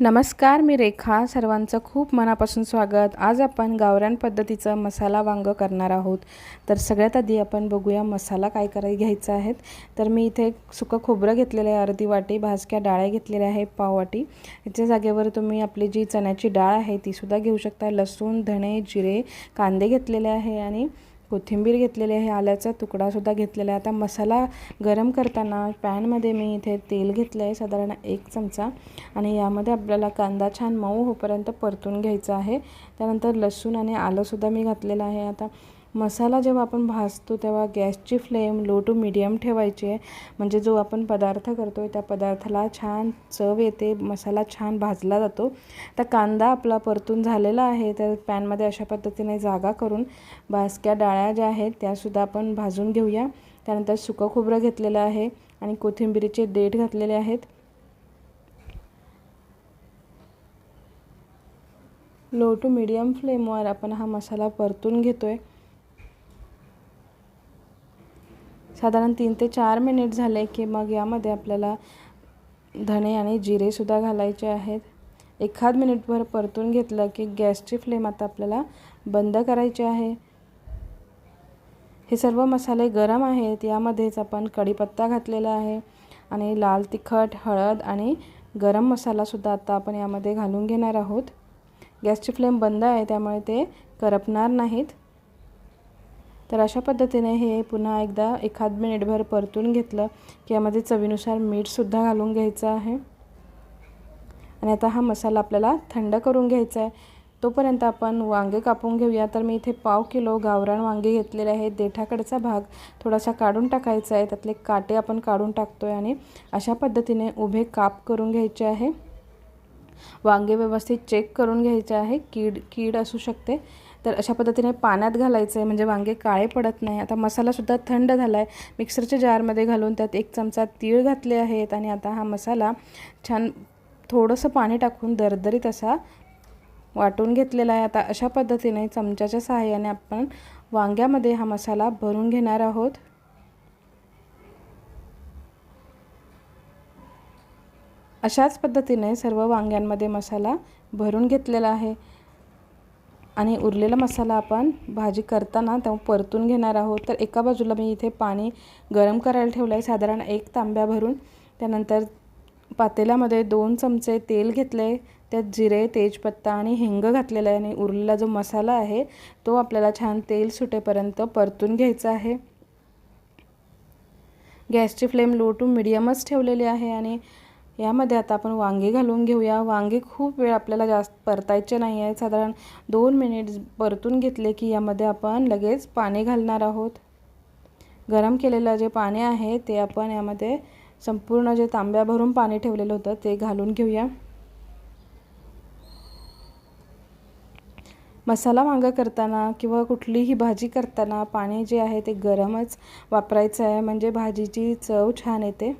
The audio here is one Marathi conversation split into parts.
नमस्कार मी रेखा. सर्वांचं खूप मनापासून स्वागत. आज आपण गावरान पद्धतीचं मसाला वांग करणार आहोत. तर सगळ्यात आधी आपण बघूया मसाला काय कराय घ्यायचा आहे. तर मी इथे सुकं खोबरं घेतलेलं आहे अर्धी वाटी भाजक्या डाळ्या घेतलेल्या आहे पाववाटी याच्या जागेवर तुम्ही आपली जी चण्याची डाळ आहे तीसुद्धा घेऊ शकता. लसूण धणे जिरे कांदे घेतलेले आहे आणि कोथिंबीर घेतलेली आहे आल्याचा तुकडासुद्धा घेतलेला आहे. आता मसाला गरम करताना पॅनमध्ये मी इथे तेल घेतलं आहे साधारण एक चमचा. आणि यामध्ये आपल्याला कांदा छान मऊ होपर्यंत परतून घ्यायचा आहे. त्यानंतर लसूण आणि आलंसुद्धा मी घातलेलं आहे. आता मसाला जेव्हा आपण भाजतो तेव्हा गॅसची फ्लेम लो टू मिडियम ठेवायची आहे. म्हणजे जो आपण पदार्थ करतो आहे त्या पदार्थाला छान चव येते मसाला छान भाजला जातो. तर कांदा आपला परतून झालेला आहे तर पॅनमध्ये अशा पद्धतीने जागा करून बासक्या डाळ्या ज्या आहेत त्यासुद्धा आपण भाजून घेऊया. त्यानंतर सुकं खोबरं घेतलेलं आहे आणि कोथिंबिरीचे देठ घातलेले आहेत. लो टू मिडियम फ्लेमवर आपण हा मसाला परतून घेतो आहे साधारण तीन ते चार मिनिट झाले की मग यामध्ये आपल्याला धणे आणि जिरेसुद्धा घालायचे आहेत. एखाद मिनिटभर परतून घेतलं की गॅसची फ्लेम आता आपल्याला बंद करायची आहे. हे सर्व मसाले गरम आहेत यामध्येच आपण कढीपत्ता घातलेला आहे आणि लाल तिखट हळद आणि गरम मसालासुद्धा आता आपण यामध्ये घालून घेणार आहोत. गॅसची फ्लेम बंद आहे त्यामुळे ते करपणार नाहीत. तर अशा पद्धतीने हे पुन्हा एकदा एखाद मिनिटभर परतून घेतलं की यामध्ये चवीनुसार मीठसुद्धा घालून घ्यायचं आहे. आणि आता हा मसाला आपल्याला थंड करून घ्यायचा आहे. तोपर्यंत आपण वांगे कापून घेऊया. तर मी इथे पाव किलो गावरान वांगे घेतलेले आहेत. देठाकडचा भाग थोडासा काढून टाकायचा आहे. त्यातले काटे आपण काढून टाकतो आहे आणि अशा पद्धतीने उभे काप करून घ्यायचे आहे. वांगे व्यवस्थित चेक करून घ्यायचे आहे. कीड कीड असू शकते. तर अशा पद्धतीने पाण्यात घालायचं आहे म्हणजे वांगे काळे पडत नाही. आता मसालासुद्धा थंड झाला आहे मिक्सरच्या जारमध्ये घालून त्यात एक चमचा तीळ घातले आहेत आणि आता हा मसाला छान थोडंसं पाणी टाकून दरदरीत असा वाटून घेतलेला आहे. आता अशा पद्धतीने चमच्याच्या सहाय्याने आपण वांग्यामध्ये हा मसाला भरून घेणार आहोत. अशाच पद्धतीने सर्व वांग्यांमध्ये मसाला भरून घेतलेला आहे. आणि उरलेला मसाला आपण भाजी करताना तेव्हा परतून घेणार आहोत. तर एका बाजूला मी इथे पाणी गरम करायला ठेवलं आहे साधारण एक तांब्या भरून. त्यानंतर पातेल्यामध्ये दोन चमचे तेल घेतले त्यात जिरे तेजपत्ता आणि हिंग घातलेला आहे. आणि उरलेला जो मसाला आहे तो आपल्याला छान तेल सुटेपर्यंत परतून घ्यायचा आहे. गॅसची फ्लेम लो टू मिडियमच ठेवलेली आहे. आणि यामध्ये आता आपण वांगे घालून घेऊया. वांगे खूप वेळ आपल्याला जास्त परतायचे नाही आहे साधारण दोन मिनिट परतून घेतले की यामध्ये आपण लगेच पाणी घालणार आहोत. गरम केलेलं जे पाणी आहे ते आपण यामध्ये संपूर्ण जे तांब्या भरून पाणी ठेवलेलं होतं ते घालून घेऊया. मसाला वांगा करताना किंवा कुठलीही भाजी करताना पाणी जे आहे ते गरमच वापरायचं आहे. म्हणजे भाजीची चव छान येते.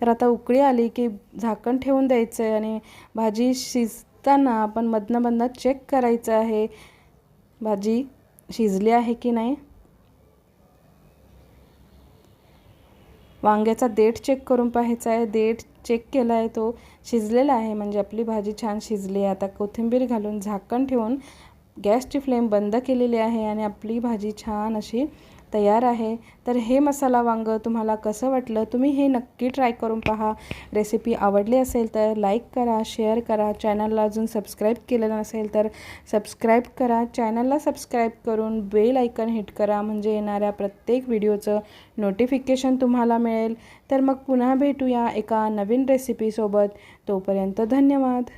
तर आता उकळी आली की झाकण ठेवून द्यायचं आहे आणि भाजी शिजताना आपण मधनं मधनं चेक करायचं आहे. भाजी शिजली आहे की नाही? वांग्याचा देठ चेक करून पाहायचा आहे. देठ चेक केला आहे तो शिजलेला आहे. म्हणजे आपली भाजी छान शिजली आहे. आता कोथिंबीर घालून झाकण ठेवून गॅसची फ्लेम बंद केलेली आहे आणि आपली भाजी छान अशी तयार आहे. तर हे मसाला वांग तुम्हाला कसं वाटलं? तुम्ही हे नक्की ट्राय करून पहा. रेसिपी आवडली असेल तर लाईक करा शेअर करा. चॅनलला अजून सबस्क्राईब केलेलं नसेल तर सबस्क्राईब करा. चॅनलला सबस्क्राईब करून बेल आयकन हिट करा. म्हणजे येणाऱ्या प्रत्येक व्हिडिओचं नोटिफिकेशन तुम्हाला मिळेल. तर मग पुन्हा भेटूया एका नवीन रेसिपीसोबत. तोपर्यंत धन्यवाद.